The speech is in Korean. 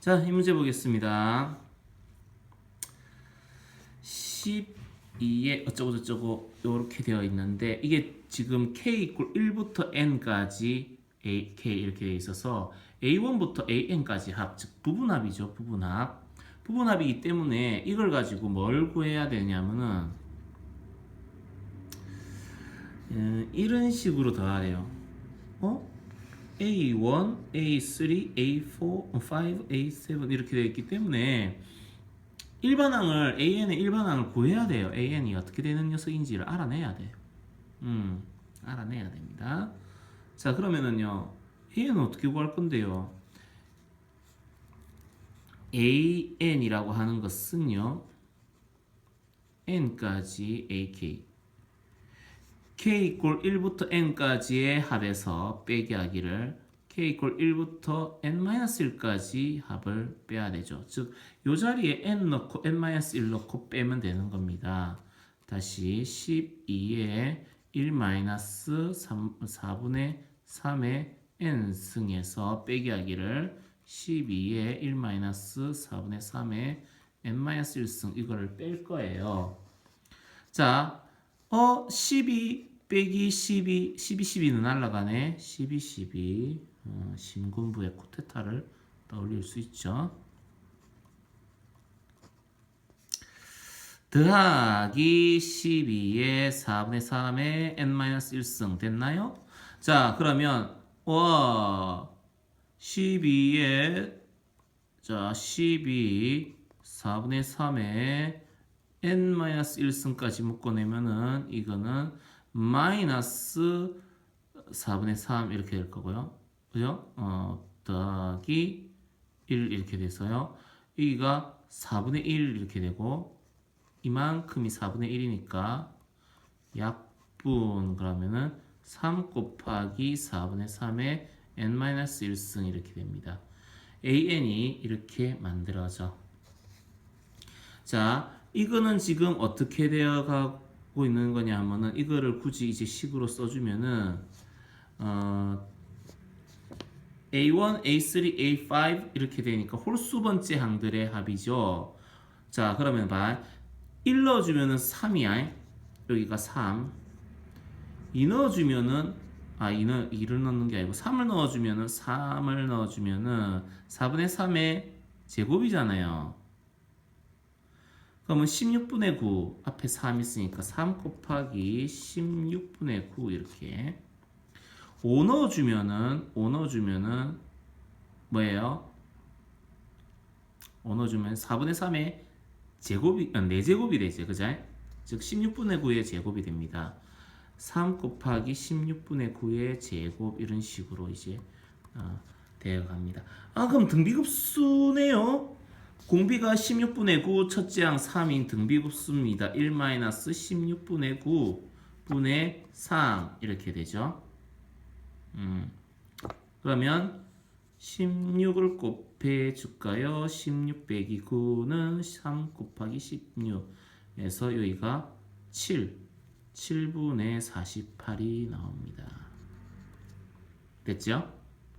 자, 이 문제 보겠습니다. 12에 어쩌고저쩌고 이렇게 되어 있는데 이게 지금 k 이퀄 1부터 n까지 a, k 이렇게 되어 있어서 a1부터 an까지 합, 즉 부분합이죠. 부분합. 부분합이기 때문에 이걸 가지고 뭘 구해야 되냐면은 음, 이런 식으로 더하래요. 어? A1, A3, A4, 5, A7 이렇게 되어 있기 때문에 일반항을 AN의 일반항을 구해야 돼요. AN이 어떻게 되는 녀석인지를 알아내야 돼요. 음, 알아내야 됩니다. 자, 그러면은요. AN은 어떻게 구할 건데요? AN이라고 하는 것은요. n까지 AK k 이퀄 1부터 n까지의 합에서 빼기 하기를 k 이퀄 1부터 n-1까지 합을 빼야 되죠. 즉, 요 자리에 n 넣고 n-1 넣고 빼면 되는 겁니다. 다시 12에 1-3, 4분의 3의 n 승에서 빼기 하기를 12에 1-4분의 3의 n-1승 이거를 뺄 거예요. 자, 어, 12 빼기 12, 12, 12는 날라가네. 12, 12. 어, 신군부의 코테타를 떠올릴 수 있죠. 더하기 12의 4분의 3의 n-1승 됐나요? 자, 그러면 와 12의 자, 12 4분의 3의 n-1승까지 묶어내면은 이거는 마이너스 4분의 3 이렇게 될 거고요. 그죠? 어, 더하기 1 이렇게 돼서요. 여기가 4분의 1 이렇게 되고 이만큼이 4분의 1이니까 약분 그러면은 3 곱하기 4분의 3의 n-1승 이렇게 됩니다. an이 이렇게 만들어져. 자, 이거는 지금 어떻게 되어 가고 있는 거냐 하면은 이거를 굳이 이제 식으로 써주면은 어, A1, A3, A5 이렇게 되니까 홀수 번째 항들의 합이죠. 자, 그러면 봐. 1 넣어주면은 3이야. 여기가 3. 2 넣어주면은 아, 2 넣, 2를 넣는 게 아니고 3을 넣어주면은 3을 넣어주면은 4분의 3의 제곱이잖아요. 그러면 16분의 9 앞에 3 있으니까 3 곱하기 16분의 9 이렇게. 5 넣어주면은 5 넣어주면은 뭐예요? 5 넣어주면 4분의 3의 제곱이 아, 4제곱이 되죠. 그죠? 즉 16분의 9의 제곱이 됩니다. 3 곱하기 16분의 9의 제곱 이런 식으로 이제 어, 되어 갑니다. 아 그럼 등비급수네요 공비가 16분의 9 첫째 항 3인 등비급수입니다. 1-16분의 9 분의 3 이렇게 되죠. 음, 그러면 16을 곱해 줄까요? 16 빼기 9는 3 곱하기 16 에서 여기가 7 7분의 48이 나옵니다. 됐죠?